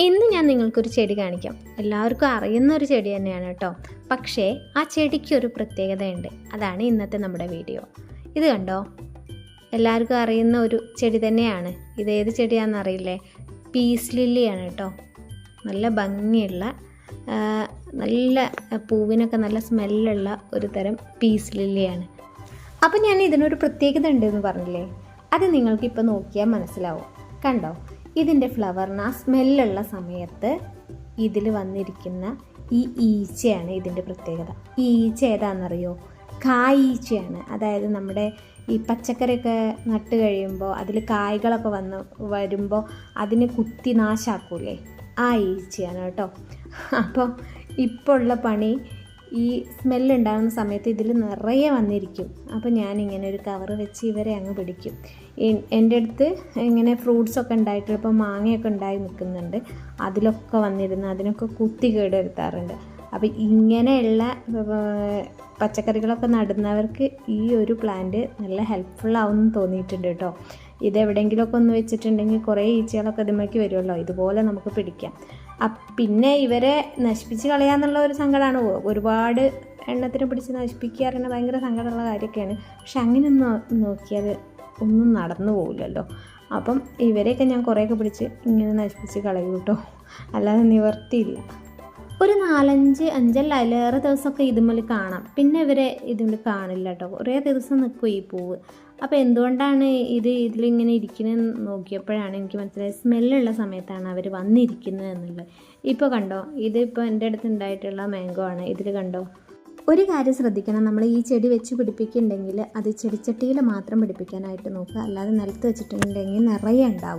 ഇന്ന് ഞാൻ നിങ്ങൾക്കൊരു ചെടി കാണിക്കാം. എല്ലാവർക്കും അറിയുന്ന ഒരു ചെടി തന്നെയാണ് കേട്ടോ. പക്ഷേ ആ ചെടിക്ക് ഒരു പ്രത്യേകതയുണ്ട്. അതാണ് ഇന്നത്തെ നമ്മുടെ വീഡിയോ. ഇത് കണ്ടോ? എല്ലാവർക്കും അറിയുന്ന ഒരു ചെടി തന്നെയാണ്. ഇത് ഏത് ചെടിയാണെന്ന് അറിയില്ലേ? പീസ് ലില്ലിയാണ് കേട്ടോ. നല്ല ഭംഗിയുള്ള നല്ല പൂവിനൊക്കെ നല്ല സ്മെല്ലുള്ള ഒരു തരം പീസ് ലില്ലിയാണ്. അപ്പം ഞാൻ ഇതിനൊരു പ്രത്യേകത ഉണ്ടെന്ന് പറഞ്ഞില്ലേ? അത് നിങ്ങൾക്കിപ്പോൾ നോക്കിയാൽ മനസ്സിലാവും. കണ്ടോ? ഇതിന്റെ ഫ്ലവറിന് ആ സ്മെല്ലുള്ള സമയത്ത് ഇതിൽ വന്നിരിക്കുന്ന ഈ ഈച്ചയാണ് ഇതിന്റെ പ്രത്യേകത. ഈ ഈച്ച ഏതാണെന്നറിയോ? കായീച്ചയാണ്. അതായത് നമ്മുടെ ഈ പച്ചക്കറിയൊക്കെ നട്ട് കഴിയുമ്പോൾ അതിൽ കായ്കളൊക്കെ വന്ന് വരുമ്പോൾ അതിനെ കുത്തി നാശാക്കൂലേ ആ ഈച്ചയാണ് കേട്ടോ. അപ്പോൾ ഇപ്പോൾ ഉള്ള പണി ഈ സ്മെല്ല് ഉണ്ടാകുന്ന സമയത്ത് ഇതിൽ നിറയെ വന്നിരിക്കും. അപ്പോൾ ഇങ്ങനെ ഒരു കവറ് വെച്ച് ഇവരെ അങ്ങ് പിടിക്കും. എന്റെ അടുത്ത് ഇങ്ങനെ ഫ്രൂട്ട്സൊക്കെ ഉണ്ടായിട്ട് ഇപ്പോൾ മാങ്ങയൊക്കെ ഉണ്ടായി നിൽക്കുന്നുണ്ട്. അതിലൊക്കെ വന്നിരുന്ന് അതിനൊക്കെ കുത്തി കേടുവരുത്താറുണ്ട്. അപ്പോൾ ഇങ്ങനെയുള്ള പച്ചക്കറികളൊക്കെ നടുന്നവർക്ക് ഈ ഒരു പ്ലാന്റ് നല്ല ഹെൽപ്ഫുൾ എന്ന് തോന്നിയിട്ടുണ്ട് കേട്ടോ. ഇത് എവിടെയെങ്കിലുമൊക്കെ ഒന്ന് വെച്ചിട്ടുണ്ടെങ്കിൽ കുറേ ഈച്ചകളൊക്കെ ഇതുമേക്ക് വരുമല്ലോ. ഇതുപോലെ നമുക്ക് പിടിക്കാം. പിന്നെ ഇവരെ നശിപ്പിച്ച് കളയാന്നുള്ള ഒരു സങ്കടമാണ് ഒരുപാട് എണ്ണത്തിന് പിടിച്ച് നശിപ്പിക്കുക പറയുന്നത് ഭയങ്കര സങ്കടമുള്ള കാര്യമൊക്കെയാണ്. പക്ഷെ അങ്ങനെ നോക്കിയാൽ ഒന്നും നടന്നു പോകില്ലല്ലോ അപ്പം ഇവരെയൊക്കെ ഞാൻ കുറേയൊക്കെ പിടിച്ച് ഇങ്ങനെ നശിപ്പിച്ച് കളയും കേട്ടോ. അല്ലാതെ നിവർത്തിയില്ല. ഒരു നാലഞ്ച് അഞ്ചല്ല അതിലേറെ ദിവസമൊക്കെ ഇതുമൽ കാണാം. പിന്നെ ഇവരെ ഇതുമൽ കാണില്ല കേട്ടോ. കുറേ ദിവസം നിൽക്കും ഈ പൂവ്. അപ്പോൾ എന്തുകൊണ്ടാണ് ഇത് ഇതിലിങ്ങനെ ഇരിക്കുന്നത് നോക്കിയപ്പോഴാണ് എനിക്ക് മനസ്സിലായത് സ്മെല്ലുള്ള സമയത്താണ് അവർ വന്നിരിക്കുന്നത് എന്നുള്ളത്. ഇപ്പോൾ കണ്ടോ ഇതിപ്പോൾ എന്റെ അടുത്ത് ഉണ്ടായിട്ടുള്ള മാംഗോ ആണ്. ഇതിൽ കണ്ടോ? ഒരു കാര്യം ശ്രദ്ധിക്കണം. നമ്മൾ ഈ ചെടി വെച്ച് പിടിപ്പിക്കുന്നുണ്ടെങ്കിൽ അത് ചെടിച്ചട്ടിയിൽ മാത്രം പിടിപ്പിക്കാനായിട്ട് നോക്കുക. അല്ലാതെ നിലത്ത് വെച്ചിട്ടുണ്ടെങ്കിൽ നിറയെ ഉണ്ടാവും.